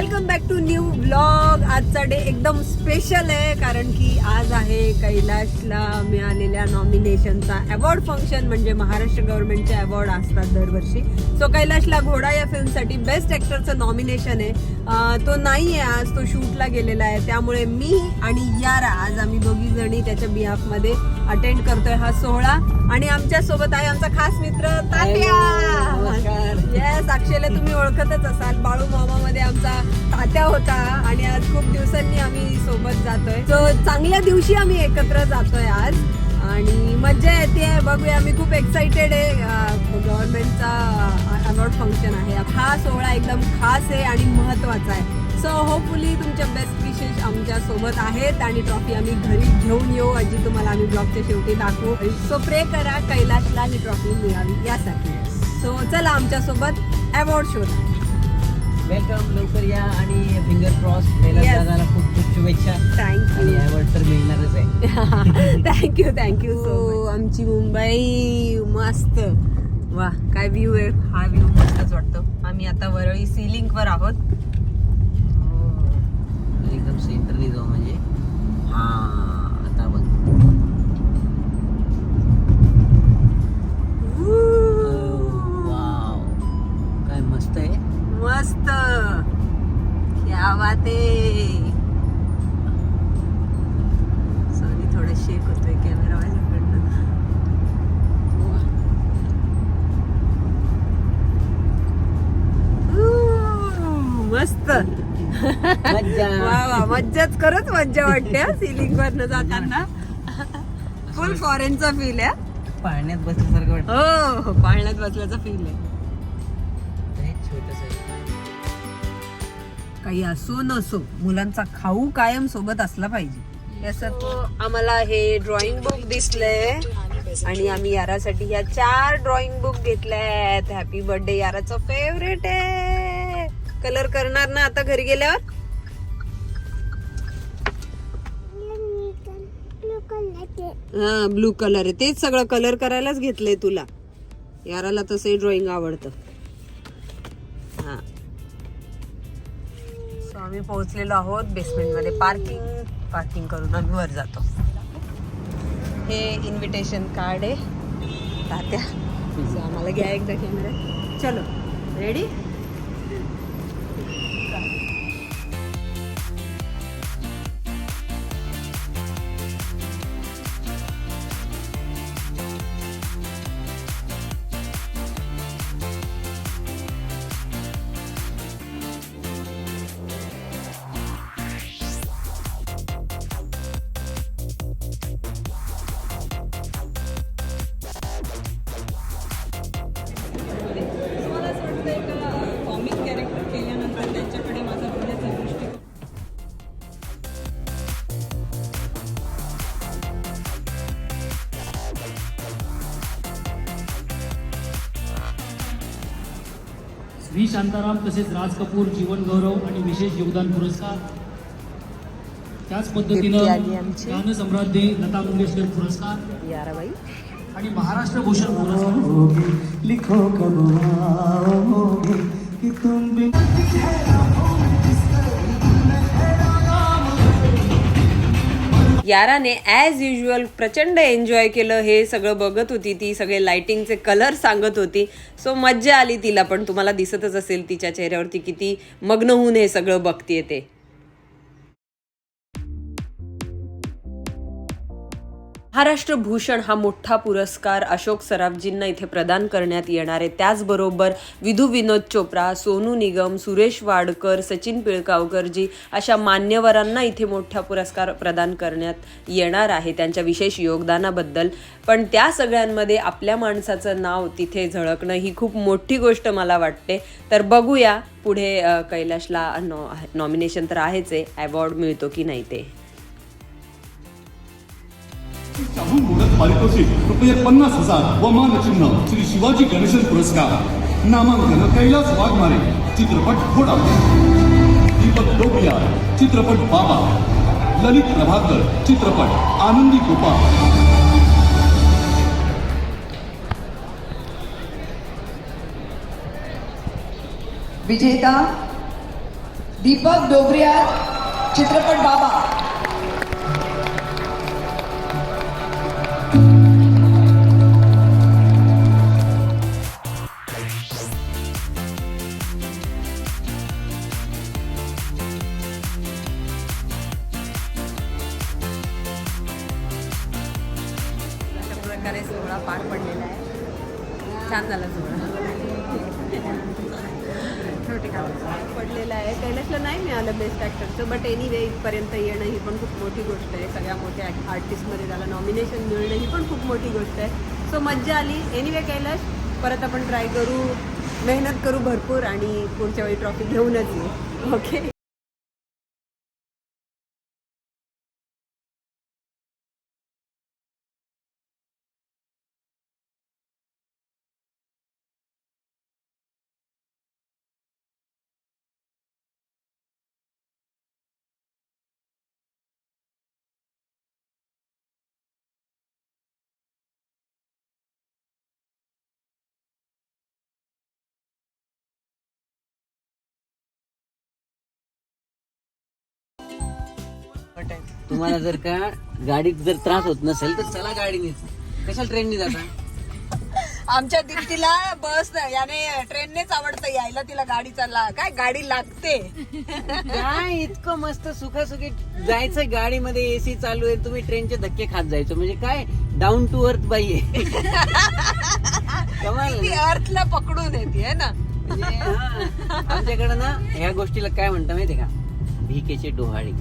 Welcome back to new blog आजचा day एकदम special आहे कारण की आज आहे कैलाशला मिळालेल्या नॉमिनेशनचा अवॉर्ड फंक्शन म्हणजे महाराष्ट्र गव्हर्नमेंटचे अवॉर्ड असतात दरवर्षी. सो कैलाशला घोडा या फिल्मसाठी बेस्ट ॲक्टरचं नॉमिनेशन आहे. तो नाही आहे आज तो शूटला गेलेला आहे. त्यामुळे मी आणि यारा आज आम्ही दोघी जणी त्याच्या बिहाफमध्ये अटेंड करतोय हा सोहळा. आणि आमच्यासोबत आहे आमचा खास मित्र तात्या. येस अक्षयला तुम्ही ओळखतच असाल. बाळू मामामध्ये आमचा होता आणि आज खूप दिवसांनी आम्ही सोबत जातोय. सो चांगल्या दिवशी आम्ही एकत्र जातोय आज आणि मज्जा येते बघूया मी खूप एक्साइटेड आहे. गव्हर्नमेंटचा अवॉर्ड फंक्शन आहे. हा सोहळा एकदम खास आहे आणि महत्त्वाचा आहे. सो होपफुली तुमच्या बेस्ट विशेष आमच्यासोबत आहेत आणि ट्रॉफी आम्ही घरी घेऊन येऊ. अजी तुम्हाला आम्ही ब्लॉगच्या शेवटी दाखवू. सो प्रे करा कैलाशला ही ट्रॉफी मिळावी यासाठी. सो चला आमच्यासोबत अवॉर्ड शो वेलकम लवकर या आणि फिंगर क्रॉस. दादाला खूप खूप शुभेच्छा. आणि थँक्यू अवॉर्ड तर मिळणारच आहे. थँक्यू थँक्यू सो आमची मुंबई मस्त. वा काय व्ह्यू आहे? हा व्ह्यू मस्तच वाटतो. आम्ही आता वरळी सिलिंग वर आहोत. एकदम सेंटरने जाऊ म्हणजे. हा. मस्त. वा वा मज्जाच खरंच मज्जा वाटते सिलिंग वरनं जाताना. फुल फॉरेनचा फील आहे पाण्यात बसल्यासारखं वाटतं. हो हो पाळण्यात बसल्याचा फील आहे. काही असो नसो मुलांचा खाऊ कायम सोबत असला पाहिजे. आम्हाला हे ड्रॉइंग बुक दिसलंय आणि आम्ही यारासाठी ह्या चार ड्रॉइंग बुक घेतल्यात. हॅपी बर्थडे याराचं फेवरेट आहे. कलर करणार ना आता घरी गेल्यावर? हा ब्लू कलर आहे. तेच सगळं कलर करायलाच घेतलंय तुला. याराला तसंही ड्रॉइंग आवडतं. हा. सो आम्ही पोहोचलेलो आहोत बेसमेंटमध्ये. पार्किंग पार्किंग करून आम्ही वर जातो. हे इन्व्हिटेशन कार्ड आहे. तात्या आम्हाला घ्या एकदा कॅमेरा चलो. रेडी शांताराम तसेच राज कपूर जीवन गौरव आणि विशेष योगदान पुरस्कार. त्याच पद्धतीनं आमची. गान सम्राज्ञी लता मंगेशकर पुरस्कार. आणि महाराष्ट्र भूषण पुरस्कार. लिखो कब आओगे कि तुम बिन याराने ॲज युजल प्रचंड एन्जॉय केलं हे सगळं बघत होती ती सगळे लाइटिंगचे कलर सांगत होती. सो मज्जा आली तिला पण तुम्हाला दिसतच असेल तिच्या चेहऱ्यावरती किती मग्न होऊन हे सगळं बघतीये ते. महाराष्ट्र भूषण हा मोठा पुरस्कार अशोक सराफजींना इथे प्रदान करण्यात येणार आहे. त्याचबरोबर विधू विनोद चोप्रा सोनू निगम सुरेश वाडकर सचिन पिळगावकरजी अशा मान्यवरांना इथे मोठा पुरस्कार प्रदान करण्यात येणार आहे. त्यांच्या विशेष योगदानाबद्दल. पण त्या सगळ्यांमध्ये आपल्या माणसाचं नाव तिथे झळकणं ही खूप मोठी गोष्ट मला वाटते. तर बघूया पुढे कैलाशला नॉ नॉमिनेशन तर आहेच आहे. अवॉर्ड मिळतो की नाही ते. चाहून मोडक पारितोषिक रुपये पन्नास हजार व मानचिन्ह. श्री शिवाजी गणेशन पुरस्कार. नामांकन कैलास वाघमारे. चित्रपट घोडा दीपक डोबिया चित्रपट बाबा. ललित प्रभाकर. चित्रपट आनंदी गोपाळ. विजेता दीपक डोबरिया चित्रपट बाबा. प्रकारे सोहळा पार पडलेला आहे. छान झाला सोहळा. पडलेला आहे. कैलाशला नाही मिळालं बेस्ट ॲक्टरचं बट एनिवे इथपर्यंत येणं ही पण खूप मोठी गोष्ट आहे. सगळ्या मोठ्या आर्टिस्टमध्ये त्याला नॉमिनेशन मिळणं ही पण खूप मोठी गोष्ट आहे. सो मज्जा आली. एनिवे कैलाश परत आपण ट्राय करू. मेहनत करू भरपूर आणि पुढच्या वेळी ट्रॉफी घेऊनच येऊ ओके तुम्हाला जर का गाडीत जर त्रास होत नसेल तर चला गाडीनेच. कशाला ट्रेनने जाता? आमच्या दीप्तीला बस याने ट्रेननेच आवडतं यायला तिला गाडी चालला काय गाडी लागते. काय इतकं मस्त सुखासुखी जायचं गाडीमध्ये एसी चालू आहे तुम्ही ट्रेनचे धक्के खात जायचं. म्हणजे काय? डाऊन टू अर्थ बाई आहे. कमाल. ती? अर्थला पकडून येते है ना? म्हणजे हा, आमच्याकडे ना ह्या गोष्टीला काय म्हणता माहितीये का? भिकेचे डोहाळे.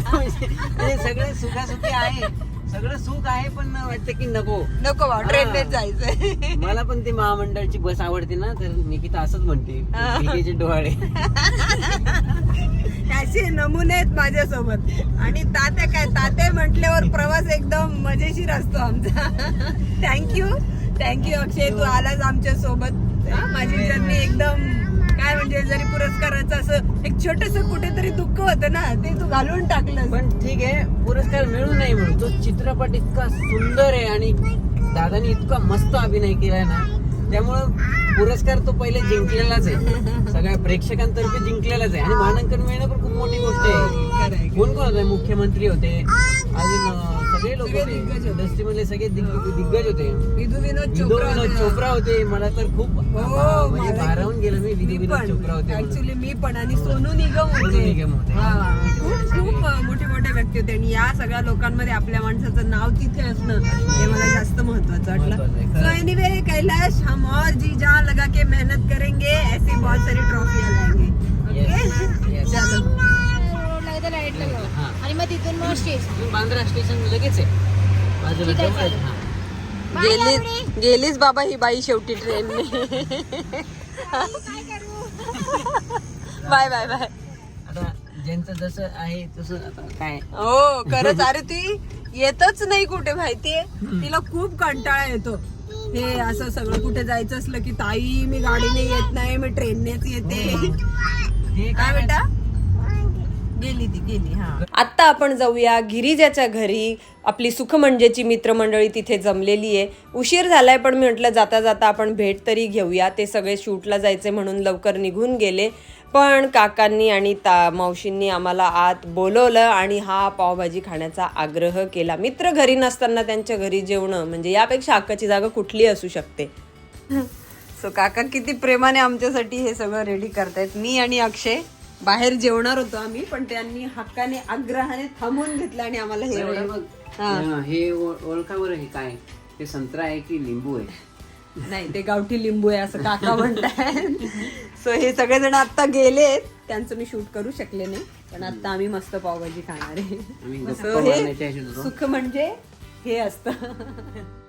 म्हणजे सगळे सुखासुखी आहे. सगळं सुख आहे पण वाटतं की नको. नको बा ट्रेननेच जायचंय. मला पण ती महामंडळाची बस आवडते ना तर निकिता असंच म्हणते भिकेचे डोहाळे. असे नमुने आहेत माझ्यासोबत. आणि तात्या काय तात्या म्हटल्यावर प्रवास एकदम मजेशीर असतो आमचा. थँक्यू थँक्यू अक्षय. तू आलास आमच्यासोबत माझी जर्नी एकदम काय म्हणजे जरी पुरस्काराचं असं एक छोटस कुठेतरी दुःख होतं ना ते तू घालून टाकलं पण ठीक आहे पुरस्कार मिळू नाही म्हणून. तो चित्रपट इतका सुंदर आहे आणि दादानी इतका मस्त अभिनय केलाय ना त्यामुळं पुरस्कार तो पहिले जिंकलेलाच आहे. सगळ्या प्रेक्षकांतर्फे जिंकलेलाच आहे. आणि मानांकन मिळणं पण खूप मोठी गोष्ट आहे. कोण कोण होते? मुख्यमंत्री होते. अजून सगळे लोक दिग्गज होते. होते. इंडस्ट्रीमधले सगळे दिग्ग- दिग्गज होते. विधू विनोद विधू चोप्रा विनोद होते. चोप्रा होते मला तर खूप हो, म्हणजे मला- भारावून गेलं मी विधू विनोद चोप्रा होते म्हणून. ऍक्च्युली मी पण. आणि सोनू निगम सोनू होते. निगम होते. हा, खूप खूप मोठे मोठे व्यक्ती होते. आणि या सगळ्या लोकांमध्ये आपल्या माणसाचं नाव तिथे असणं हे मला जास्त महत्वाचं महत्वाचं आहे, वाटलं खरं. सो एनीवे कैलाश हम और जी जान लगा के मेहनत करेंगे. ऐसी बहुत सारी ट्रॉफियां लाएंगे Yes, ओके yes. चलो हा. आणि मग तिथून मग तुम्ही बांद्रा स्टेशन लगेच आहे. बाजूला ठीक आहे, जवळ आहे. चालेल. हा. गेली गेलीच बाबा ही बाई शेवटी ट्रेनने बाय बाय बाय. आता ज्यांचं जसं आहे तसं आता काय? हो खरंच. अरे ती येतच नाही कुठे माहितीये? तिला खूप कंटाळा येतो. हे असं सगळं कुठे जायचं असलं की ताई मी गाडीने येत नाही मी ट्रेननेच येते. हे. काय बेटा गेली ती गेली हा. आत्ता आपण जाऊया गिरिजाच्या घरी. आपली सुखमंजेची मित्रमंडळी तिथे जमलेली आहे. उशीर झालाय पण मी म्हटलं जाता जाता आपण भेट तरी घेऊया. ते सगळे शूटला जायचे म्हणून लवकर निघून गेले. पण काकांनी आणि ता मावशींनी आम्हाला आत बोलवलं आणि हा पावभाजी खाण्याचा आग्रह केला. मित्र घरी नसताना त्यांच्या घरी जेवणं म्हणजे यापेक्षा हक्काची जागा कुठली असू शकते? सो काका किती प्रेमाने आमच्यासाठी हे सगळं रेडी करतायत. मी आणि अक्षय. बाहेर जेवणार होतो आम्ही पण त्यांनी हक्काने आग्रहाने थांबवून घेतलं आणि आम्हाला हे हे एवढं बघ, हा. हा, हे ओळ- ओळखा बरं हे काय? ते संत्रा आहे की लिंबू आहे? नाही ते गावठी लिंबू आहे असं काका म्हणताय सो हे सगळेजण आता गेलेत. त्यांचं मी शूट करू शकले नाही पण आता आम्ही मस्त पावभाजी खाणार आम्ही आहे गप्पा So हे मारण्याच्या ह्याच्यात होतो. सुख म्हणजे हे असतं.